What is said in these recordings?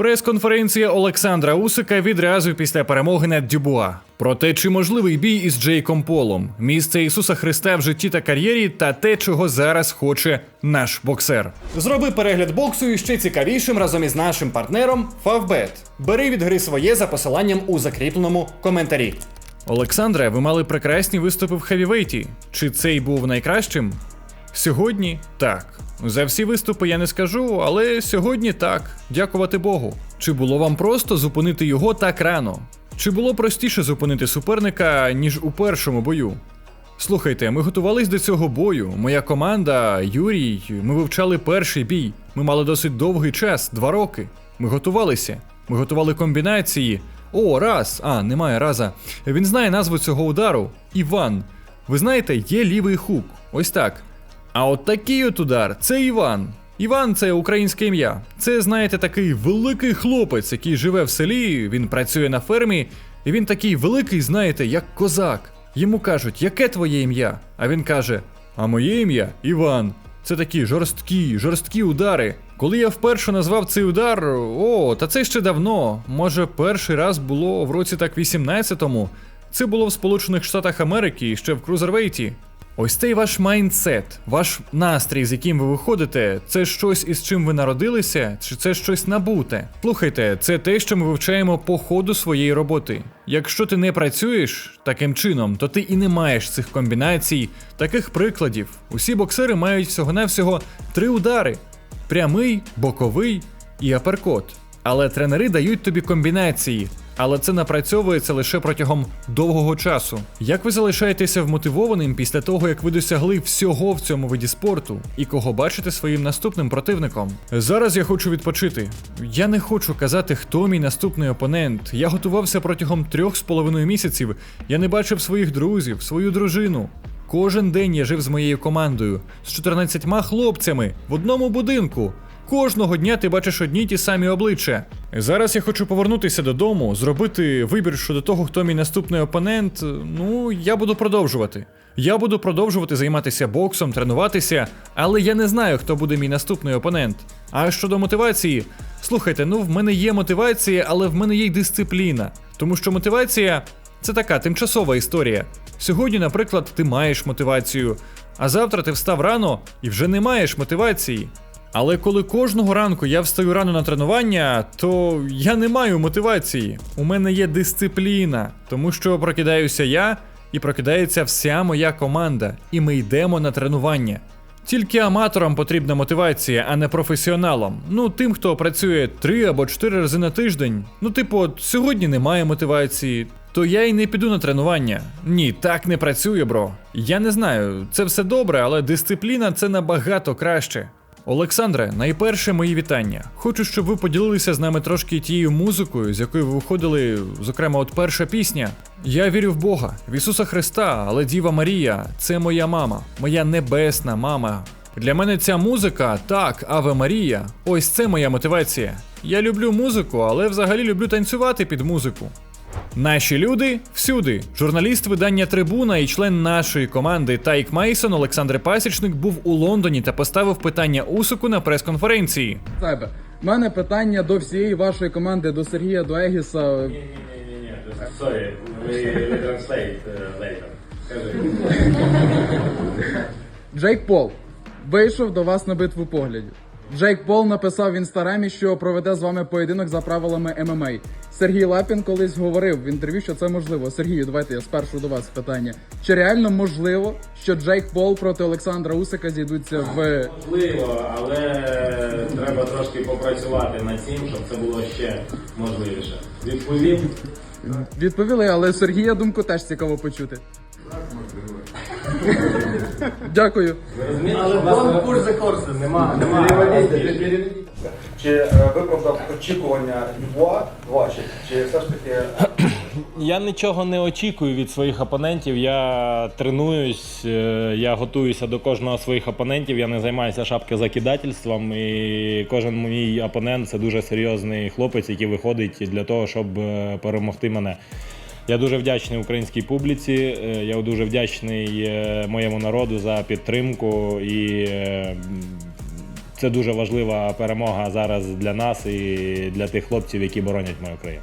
Прес-конференція Олександра Усика відразу після перемоги над Дюбуа. Про те, чи можливий бій із Джейком Полом, місце Ісуса Христа в житті та кар'єрі, та те, чого зараз хоче наш боксер. Зроби перегляд боксу і ще цікавішим разом із нашим партнером Favbet. Бери від гри своє за посиланням у закріпленому коментарі. Олександре, ви мали прекрасні виступи в хевівейті. Чи цей був найкращим? Сьогодні так. За всі виступи я не скажу, але сьогодні так. Дякувати Богу. Чи було вам просто зупинити його так рано? Чи було простіше зупинити суперника, ніж у першому бою? Слухайте, ми готувались до цього бою. Моя команда, Юрій, ми вивчали перший бій. Ми мали досить довгий час, два роки. Ми готувалися. Ми готували комбінації. О, раз. А, немає раза. Він знає назву цього удару. Іван. Ви знаєте, є лівий хук. Ось так. А от такий от удар це Іван. Іван це українське ім'я. Це, знаєте, такий великий хлопець, який живе в селі, він працює на фермі, і він такий великий, знаєте, як козак. Йому кажуть, яке твоє ім'я? А він каже: А моє ім'я Іван. Це такі жорсткі, жорсткі удари. Коли я вперше назвав цей удар, о, та це ще давно. Може, перший раз було в році так 18-му. Це було в Сполучених Штатах Америки ще в Крузервейті. Ось цей ваш майндсет, ваш настрій, з яким ви виходите, це щось із чим ви народилися, чи це щось набуте? Слухайте, це те, що ми вивчаємо по ходу своєї роботи. Якщо ти не працюєш таким чином, то ти і не маєш цих комбінацій, таких прикладів. Усі боксери мають всього-навсього три удари: прямий, боковий і аперкот. Але тренери дають тобі комбінації, але це напрацьовується лише протягом довгого часу. Як ви залишаєтеся вмотивованим після того, як ви досягли всього в цьому виді спорту, і кого бачите своїм наступним противником? Зараз я хочу відпочити. Я не хочу казати, хто мій наступний опонент. Я готувався протягом трьох з половиною місяців. Я не бачив своїх друзів, свою дружину. Кожен день я жив з моєю командою, з 14 хлопцями в одному будинку. Кожного дня ти бачиш одні ті самі обличчя. Зараз я хочу повернутися додому, зробити вибір щодо того, хто мій наступний опонент. Ну, я буду продовжувати. Я буду продовжувати займатися боксом, тренуватися, але я не знаю, хто буде мій наступний опонент. А щодо мотивації, слухайте, ну в мене є мотивація, але в мене є й дисципліна. Тому що мотивація це така тимчасова історія. Сьогодні, наприклад, ти маєш мотивацію, а завтра ти встав рано і вже не маєш мотивації. Але коли кожного ранку я встаю рано на тренування, то я не маю мотивації. У мене є дисципліна, тому що прокидаюся я і прокидається вся моя команда, і ми йдемо на тренування. Тільки аматорам потрібна мотивація, а не професіоналам. Ну, тим, хто працює три або чотири рази на тиждень. Ну, типу, от сьогодні немає мотивації, то я й не піду на тренування. Ні, так не працює, бро. Я не знаю, це все добре, але дисципліна це набагато краще. Олександре, найперше мої вітання. Хочу, щоб ви поділилися з нами трошки тією музикою, з якою ви виходили, зокрема, от перша пісня. Я вірю в Бога, в Ісуса Христа, але Діва Марія це моя мама, моя небесна мама. Для мене ця музика, так, Аве Марія, ось це моя мотивація. Я люблю музику, але взагалі люблю танцювати під музику. Наші люди всюди. Журналіст видання Трибуна і член нашої команди Тайк Мейсон Олександр Пасічник був у Лондоні та поставив питання Усику на прес-конференції. себе. У мене питання до всієї вашої команди, до Сергія, до Егіса. Не-не-не, sorry, we we translate uh, later. Джейк Пол вийшов до вас на битву поглядів. Джейк Пол написав в інстаграмі, що проведе з вами поєдинок за правилами ММА. Сергій Лапін колись говорив в інтерв'ю, що це можливо. Сергію, давайте я спершу до вас питання. Чи реально можливо, що Джейк Пол проти Олександра Усика зійдуться в Можливо, але треба трошки попрацювати над цим, щоб це було ще можливіше. Відповім. відповіли, але Сергія думку теж цікаво почути. Дякую. Але конкурс за курси нема, нема. Чи е, виправдав очікування Дюбуа ваші, чи все ж таки Я нічого не очікую від своїх опонентів. Я тренуюсь, е, я готуюся до кожного з своїх опонентів. Я не займаюся шапкозакидательством. І кожен мій опонент це дуже серйозний хлопець, який виходить для того, щоб е, перемогти мене. Я дуже вдячний українській публіці. е, Я дуже вдячний е, моєму народу за підтримку і. е, Це дуже важлива перемога зараз для нас і для тих хлопців, які боронять мою країну.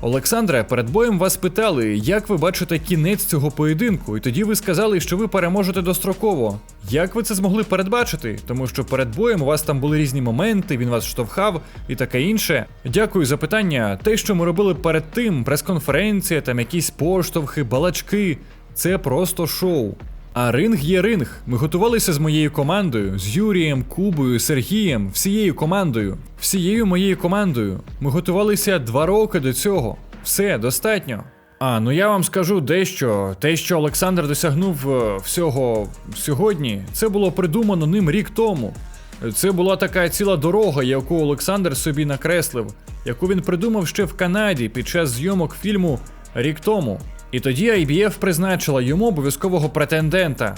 Олександре, перед боєм вас питали, як ви бачите кінець цього поєдинку, і тоді ви сказали, що ви переможете достроково. Як ви це змогли передбачити? Тому що перед боєм у вас там були різні моменти, він вас штовхав і таке інше. Дякую за питання. Те, що ми робили перед тим, прес-конференція, там якісь поштовхи, балачки, це просто шоу. А ринг є ринг. Ми готувалися з моєю командою, з Юрієм, Кубою, Сергієм, всією командою, всією моєю командою. Ми готувалися два роки до цього. Все, достатньо. А, ну я вам скажу дещо. Те, що Олександр досягнув е, всього сьогодні, це було придумано ним рік тому. Це була така ціла дорога, яку Олександр собі накреслив, яку він придумав ще в Канаді під час зйомок фільму рік тому. І тоді IBF призначила йому обов'язкового претендента.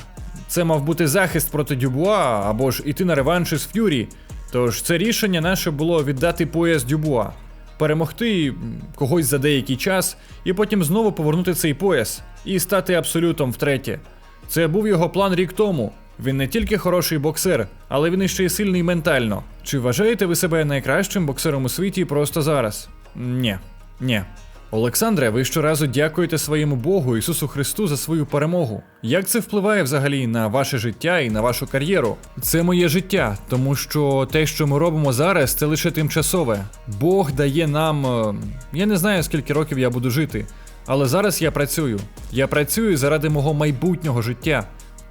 Це мав бути захист проти Дюбуа або ж іти на реванш із Ф'юрі. Тож це рішення наше було віддати пояс Дюбуа, перемогти когось за деякий час і потім знову повернути цей пояс і стати абсолютом втретє. Це був його план рік тому. Він не тільки хороший боксер, але він іще й сильний ментально. Чи вважаєте ви себе найкращим боксером у світі просто зараз? Ні, ні. Олександре, ви щоразу дякуєте своєму Богу Ісусу Христу за свою перемогу. Як це впливає взагалі на ваше життя і на вашу кар'єру? Це моє життя, тому що те, що ми робимо зараз, це лише тимчасове. Бог дає нам. е, Я не знаю, скільки років я буду жити, але зараз я працюю. Я працюю заради мого майбутнього життя,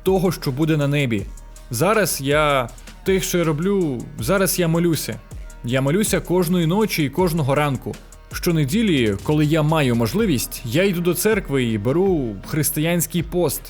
того, що буде на небі. Зараз я те, що я роблю, зараз я молюся. Я молюся кожної ночі і кожного ранку. Щонеділі, коли я маю можливість, я йду до церкви і беру християнський пост.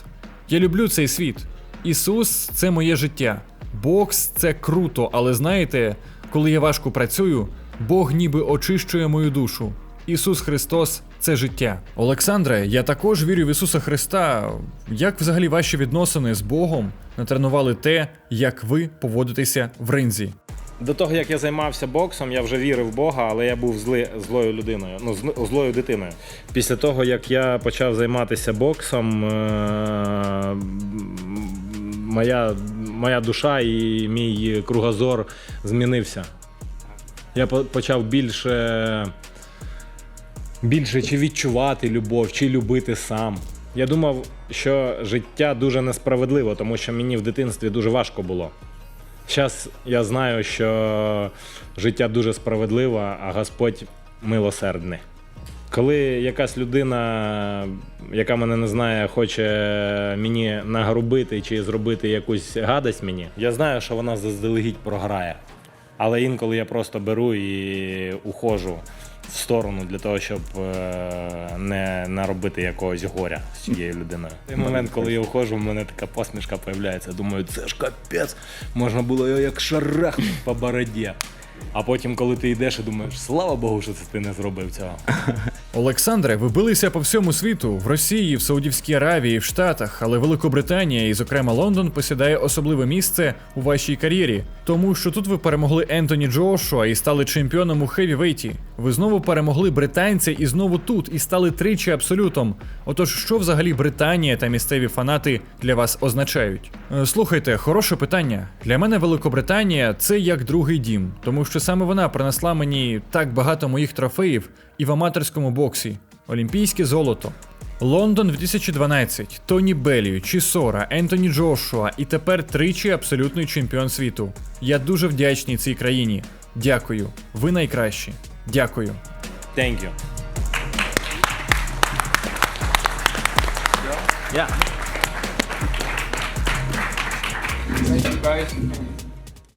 Я люблю цей світ. Ісус це моє життя. Бокс це круто, але знаєте, коли я важко працюю, Бог ніби очищує мою душу. Ісус Христос це життя. Олександре, я також вірю в Ісуса Христа. Як взагалі ваші відносини з Богом натренували те, як ви поводитеся в ринзі? До того, як я займався боксом, я вже вірив в Бога, але я був зли, злою людиною, ну, зл- злою дитиною. Після того, як я почав займатися боксом, е- моя, моя душа і мій кругозор змінився. Я почав більше, більше чи відчувати любов, чи любити сам. Я думав, що життя дуже несправедливо, тому що мені в дитинстві дуже важко було. Зараз я знаю, що життя дуже справедливе, а Господь милосердний. Коли якась людина, яка мене не знає, хоче мені нагрубити чи зробити якусь гадость мені, я знаю, що вона заздалегідь програє. Але інколи я просто беру і ухожу в сторону для того, щоб е, не наробити якогось горя з цією людиною. Той момент, коли я ухожу, в мене така посмішка появляється. Думаю, це ж капець, можна було його як шарах по бороді. А потім, коли ти йдеш і думаєш, слава Богу, що це ти не зробив цього. Олександре, ви билися по всьому світу в Росії, в Саудівській Аравії, в Штатах, але Великобританія і, зокрема, Лондон посідає особливе місце у вашій кар'єрі, тому що тут ви перемогли Ентоні Джошуа і стали чемпіоном у хевівейті. Ви знову перемогли британця і знову тут, і стали тричі абсолютом. Отож, що взагалі Британія та місцеві фанати для вас означають? Е, Слухайте, хороше питання. Для мене Великобританія це як другий дім, тому що саме вона принесла мені так багато моїх трофеїв і в аматорському боксі. Олімпійське золото. Лондон 2012, Тоні Беллі, Чісора, Ентоні Джошуа і тепер тричі абсолютний чемпіон світу. Я дуже вдячний цій країні. Дякую. Ви найкращі. Дякую. Thank you. Yeah. Thank you guys.